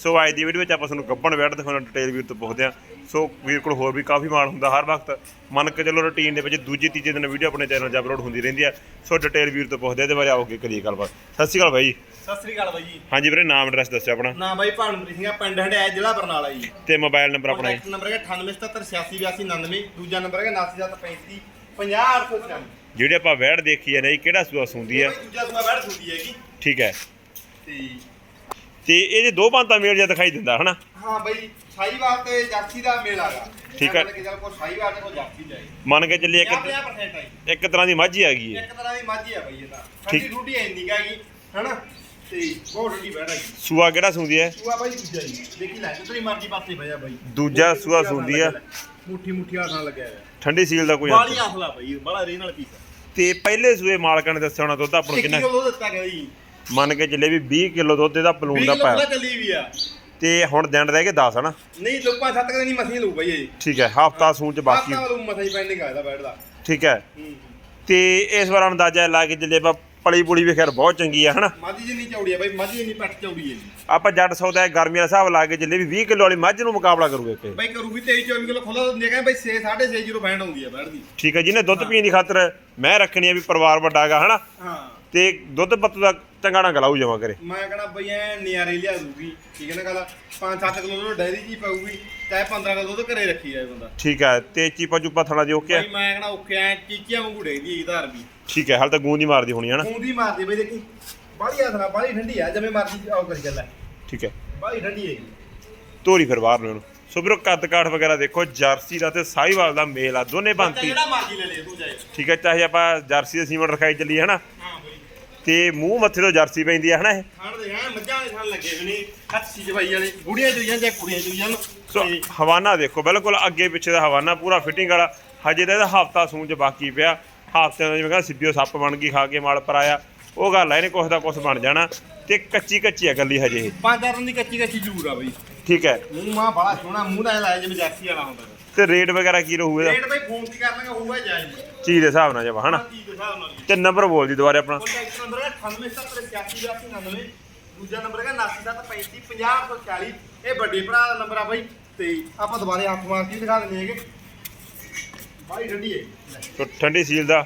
ਸੋ ਅੱਜ ਦੀ ਵੀਡੀਓ ਵਿੱਚ ਆਪਾਂ ਤੁਹਾਨੂੰ ਗੱਬਣ ਵੈਟ ਦਿਖਾਉਣਾ ਡਿਟੇਲ ਵੀਰ ਤੋਂ ਪੁੱਛਦੇ ਆ ਸੋ ਵੀਰ ਕੋਲ ਹੋਰ ਵੀ ਕਾਫੀ ਮਾਲ ਹੁੰਦਾ ਹਰ ਵਕਤ। ਮੰਨ ਕੇ ਚੱਲੋ ਰੁਟੀਨ ਦੇ ਵਿੱਚ ਦੂਜੇ ਤੀਜੇ ਦਿਨ ਵੀਡੀਓ ਆਪਣੇ ਚੈਨਲ 'ਤੇ ਅਪਲੋਡ ਹੁੰਦੀ ਰਹਿੰਦੀ ਆ ਸੋ ਡਿਟੇਲ ਵੀਰ ਤੋਂ ਪੁੱਛਦੇ ਆ ਇਹਦੇ ਬਾਰੇ ਆਓਗੇ ਕਰੀਏ ਗੱਲਬਾਤ। ਸਤਿ ਸ਼੍ਰੀ ਅਕਾਲ ਬਾਈ ਸਤਿ ਸ੍ਰੀ ਅਕਾਲ ਬਾਈ ਜੀ। ਹਾਂਜੀ ਵੀਰੇ ਨਾਮ ਐਡਰੈਸ ਦੱਸਿਓ ਆਪਣਾ। ਨਾ ਬਾਈ ਭਾਨਪ੍ਰੀਤ ਸਿੰਘ ਆ, ਪਿੰਡ ਹੰਡਿਆ ਜ਼ਿਲ੍ਹਾ ਬਰਨਾਲਾ ਜੀ। ਤੇ ਮੋਬਾਈਲ ਨੰਬਰ ਆਪਣਾ ਜੀ। ਕੰਟੈਕਟ ਨੰਬਰ ਹੈ 9877868299 ਦੂਜਾ ਨੰਬਰ ਹੈ 9735 50896 ਜਿਹੜੇ ਆਪਾਂ ਵੈੜ ਦੇਖੀ ਹੈ ਨਾ ਜੀ ਕਿਹੜਾ ਸੂਆ ਸੁੰਦੀ ਹੈ? ਬਾਈ ਦੂਜਾ ਸੂਆ ਬੈਠ ਹੁੰਦੀ ਹੈਗੀ। ਠੀਕ ਹੈ। ਤੇ ਤੇ ਇਹਦੇ ਦੋ ਪੰਤਾ ਮੇਲ ਜਿਹਾ ਦਿਖਾਈ ਦਿੰਦਾ ਹਨਾ? ਹਾਂ ਬਾਈ ਸਾਈਵਾਲ ਤੇ ਜਰਸੀ ਦਾ ਮੇਲ ਆਗਾ ਠੀਕ ਹੈ। ਕਿ ਕੋ ਸਾਈਵਾਲ ਤੇ ਕੋ ਜਰਸੀ ਜਾਏ ਮੰਨ ਕੇ ਚੱਲੀ ਇੱਕ 50% ਆਈ ਇੱਕ ਤਰ੍ਹਾਂ ਦੀ ਮਾਝੀ ਆ ਗਈ ਹੈ ਇੱਕ ਤਰ੍ਹਾਂ ਦੀ ਮਾਝੀ ਆ ਬਾਈ ਇਹ ਤਾਂ। ਠੀਕ। ਠੰਡੀ ਠੁੱਡੀ ਇੰਨੀ ਗਾਗੀ ਹਨਾ? ਤੇ ਬਹੁਤ ਠੰਡੀ ਬੈਠ ਆਈ ਸੂਆ ਕਿਹੜਾ ਸੁੰਦੀ ਹੈ ਸੂਆ ਬਾਈ ਦੂਜਾ ਜੀ। ਦੇਖੀ ਲੈ ਜਿੱਤਰੀ ਮਰਜ਼ੀ ਪਾਸੇ ਭਜਾ ਬਾਈ। ਦੂਜਾ ਸੂਆ ਸੁੰਦੀ ਆ। ਮੁੱਠੀ ਮੁੱਠੀ ਆਸਾਂ ਲੱਗਿਆ ਹੋਇਆ। ਠੰਡੀ ਸੀਲ ਦਾ ਕੋਈ ਬਾਲੀ ਆਸਲਾ ਬਾਈ ਬੜਾ ਰੇ ਨਾਲ ਪੀਸ ਤੇ ਪਹਿਲੇ ਸੂਏ ਮਾਲਕਾਂ ਨੇ ਦੱਸਿਆ ਹੋਣਾ ਦੁੱਧ ਆਪਾਂ ਨੂੰ ਕਿੰਨਾ ਕਿਲੋ ਦਿੱਤਾ ਗਿਆ ਜੀ। ਮੰਨ ਕੇ ਚੱਲੇ ਵੀ 20 ਕਿਲੋ ਦੁੱਧ ਇਹਦਾ ਪਲੂਣ 20 ਦਾ ਪਾਇਆ। ਚੱਲੀ ਵੀ ਆ। ਤੇ ਹੁਣ ਦਿਨ ਰਹਿ ਗਏ 10 ਹਨਾ? ਨਹੀਂ ਲੋਕਾਂ ਸੱਤ ਕਦੇ ਨਹੀਂ ਮਸੀਂ ਲੂ ਬਈ ਇਹ। ਠੀਕ ਹੈ ਹਫਤਾ ਸੂਣ ਚ ਬਾਕੀ। ਬਾਕੀ ਵਾਲੂ ਮਸਾਂ ਹੀ ਪੈਂਡਿੰਗ ਆਇਆ ਬੈਠਦਾ ਠੀਕ ਹੈ। ਤੇ ਇਸ ਵਾਰ ਅੰਦਾਜ਼ਾ ਲਾ ਕੇ ਚੱਲੇ ਆਪਾਂ ਪਲੀ ਪੁਲੀ ਵੀ ਖੈਰ ਬਹੁਤ ਚੰਗੀ ਆ ਹਨਾ? ਮਾਝੀ ਜਿੰਨੀ ਚੌੜੀ ਆ ਬਈ ਮਾਝੀ ਜਿੰਨੀ ਪੱਟ ਚੌੜੀ ਜੀ। ਆਪਾਂ ਜੱਟ ਸੌਦਾ ਗਰਮੀ ਦਾ ਹਿਸਾਬ ਲਾ ਕੇ ਚੱਲੇ ਵੀ 20 ਕਿਲੋ ਵਾਲੀ ਮੱਝ ਨੂੰ ਮੁਕਾਬਲਾ ਕਰੂਗੇ ਕਿ ਬਈ ਕਰੂਗੀ 23 24 ਕਿਲੋ ਖੁੱਲਾ ਦਿੰਦੇ ਕਹਿੰਦੇ ਬਈ 6 6.5 ਜੀਰੋ ਬੈਂਡ ਆਉਂਦੀ ਆ ਬੈਠਦੀ ਠੀਕ ਹੈ ਜਿਹਨੇ ਦੁੱਧ ਪੀਣ ਦੀ ਖਾਤਰ ਮੈਂ ਰੱਖਣੀ ਆ ਵੀ ਪਰਿਵਾਰ ਵੱਡਾ ਹਨਾ? ਹਾਂ। ਤੇ ਦੁੱਧ ਪੱਤ ਦਾ ਚੰਗਾ ਨਾ ਗਲਾਉ ਜਾਵਾ ਕਰੇ। ਮੈਂ ਕਹਣਾ ਬਈ ਐ ਨਿਆਰੇ ਲਿਆ ਦੂਗੀ ਠੀਕ ਹੈ ਨਾ ਗੱਲ? 5-7 ਕਿਲੋ ਦੁੱਧ ਡੈਰੀ ਜੀ ਪਾਊਗੀ ਚਾਹੇ 15 ਕਿਲੋ ਦੁੱਧ ਘਰੇ ਰੱਖੀ ਜਾਏ ਬੰਦਾ। ਠੀਕ ਹੈ ਤੇ ਚੀਪਾ ਚੂਪਾ ਥਣਾ ਦੀ ਓਕੇ ਬਈ ਮੈਂ ਕਹਣਾ ਓਕੇ ਐ ਚੀਚੀਆਂ ਵਾਂਗੂ ਡੇਦੀ ਹੈ ਧਾਰ ਵੀ। ਠੀਕ ਹੈ ਹਾਲ ਤਾਂ ਗੂੰਦ ਹੀ ਮਾਰਦੀ ਹੋਣੀ ਹਨਾ ਖੂੰਦੀ ਮਾਰਦੀ ਬਈ ਦੇਖੀ ਬਾਹਲੀ ਆਸਰਾ ਬਾਹਲੀ ਠੰਡੀ ਆ ਜਿਵੇਂ ਮਰਜ਼ੀ ਆਉ ਕਰੀ ਚੱਲੇ। ਠੀਕ ਹੈ। ਬਾਹਲੀ ਠੰਡੀ ਹੈਗੀ। ਤੋਰੀ ਫਿਰ ਬਾਹਰ ਨੂੰ ਇਹਨੂੰ। ਸੋ ਵੀਰੋ ਕੱਦ ਕਾਠ ਵਗੈਰਾ ਦੇਖੋ ਜਰਸੀ ਦਾ ਤੇ ਸਾਹੀਵਾਲ ਦਾ ਮੇਲ ਆ ਦੋਨੇ ਬੰਤੀ। ਜਿਹੜਾ ਮਰਜ਼ੀ ਲੈ ਲੈ ਤੂੰ ਚਾਹੇ ਠੀਕ ਹੈ ਚਾਹੇ ਆਪਾਂ ਜਰਸੀ ਦੇ ਸੀਮਨ ਰਖਾਈ ਚੱਲੀਏ ਹਨਾ ਹਾਂ। ਤੇ ਮੂੰਹ ਮੱਥੇ ਤੋਂ ਜਰਸੀ ਪੈਂਦੀ ਆ ਹਨਾ ਇਹ? ਖਾਣ ਦੇ ਹੈ ਮੱਝਾਂ ਦੇ ਥਣ ਲੱਗੇ ਹੋਏ ਨੇ ਹੱਥ ਸੀ ਜਵਾਈ ਵਾਲੇ ਬੁੜੀਆਂ ਚੋਈਆਂ ਜਾਂ ਕੁੜੀਆਂ ਚੋਈਆਂ ਸੋ ਹਵਾਨਾ ਦੇਖੋ ਬਿਲਕੁਲ ਅੱਗੇ ਪਿੱਛੇ ਦਾ ਹਵਾਨਾ ਪੂਰਾ ਫਿਟਿੰਗ ਵਾਲਾ। ਹਜੇ ਤਾਂ ਇਹਦਾ ਹਫਤਾ ਚ ਬਾਕੀ ਪਿਆ। ਹਫ਼ਤੇ ਦਾ ਜਿਵੇਂ ਕਹਿੰਦਾ ਸਿੱਧੀਓ ਸੱਪ ਬਣ ਗਈ ਖਾ ਕੇ ਮਾਲ ਪਰ ਆਇਆ ਉਹ ਗੱਲ ਆ ਇਹਨੇ ਕੁਛ ਦਾ ਕੁਛ ਬਣ ਜਾਣਾ। ਤੇ ਕੱਚੀ ਕੱਚੀ ਆ ਗੱਲੀ ਹਜੇ ਇਹ। ਪੰਜ ਦੀ ਕੱਚੀ ਕੱਚੀ ਜ਼ਰੂਰ ਆ ਬਈ। ਠੀਕ ਹੈ। ਮੂੰਹ ਮਾਂ ਬੜਾ ਸੋਹਣਾ ਮੂੰਹ ਦਾ ਐਂ ਲਾਇਆ ਜਿਵੇਂ ਜਰਸੀ ਵਾਲਾ ਹੁੰਦਾ। ਤੇ ਰੇਟ ਵਗੈਰਾ ਕੀ ਰਹੂ ਇਹਦਾ? ਰੇਟ ਬਈ ਫੋਨ ਤੇ ਕਰ ਲਾਂਗਾ ਹੋਊਗਾ ਜਾਇਜ਼। ਚੀਜ਼ ਦੇ ਹਿਸਾਬ ਨਾਲ ਜਵਾ ਹਨਾ? ਚੀਜ਼ ਦੇ ਹਿਸਾਬ ਨਾਲ ਤੇ ਨੰਬਰ ਬੋਲ ਦੀ ਦੁਬਾਰੇ ਆਪਣਾ। ਕੰਟੈਕਟ ਨੰਬਰ ਹੈ 98788599 ਦੂਜਾ ਨੰਬਰ ਹੈ 97355040 ਇਹ ਵੱਡੇ ਭਰਾ ਦਾ ਨੰਬਰ ਆ ਬਈ। ਤੇ ਆਪਾਂ ਦੁਬਾਰੇ ਹੱਥ ਮਾਰ ਕੇ ਵੀ ਦਿਖਾ ਦਿੰਦੇ ਹੈਗੇ? ਬਾਈ ਠੰਡੀ ਹੈ। ਤੋ ਠੰਡੀ ਸੀਲ ਦਾ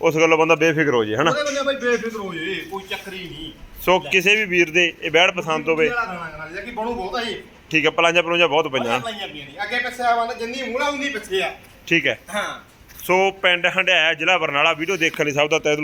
ਉਸ ਗੱਲੋਂ ਬੰਦਾ ਬੇਫਿਕਰ ਹੋ ਜੇ ਹਨਾ? ਉਹਦੇ ਬੰਦੇ ਬਾਈ ਬੇਫਿਕਰ ਹੋ ਜੇ ਕੋਈ ਚੱਕਰ ਹੀ ਨਹੀਂ। ਸੋ ਕਿਸੇ ਵੀ ਵੀਰ ਦੇ ਇਹ ਬੈੜ ਪਸੰਦ ਹੋਵੇ। ਕਿ ਬਣੂ ਬਹੁਤ ਆ ਇਹ। ਠੀਕ ਹੈ ਪਲਾਂਜਾ ਪਲੂੰਜਾ ਬਹੁਤ ਪਈਆਂ। ਪਈਆਂ ਪਈਆਂ ਨੇ। ਅੱਗੇ ਪਿੱਛੇ ਆ ਬੰਦਾ ਜਿੰਨੀ ਮੂਹਰਾ ਹੁੰਦੀ ਪਿੱਛੇ ਆ। ਠੀਕ ਹੈ। ਹਾਂ। ਸੋ ਪਿੰਡ ਹੰਡਿਆਇਆ ਜ਼ਿਲ੍ਹਾ ਬਰਨਾਲਾ ਵੀਡੀਓ ਦੇਖਣ ਲਈ ਸਭ ਦਾ ਤਹਿ ਦਿਲੋਂ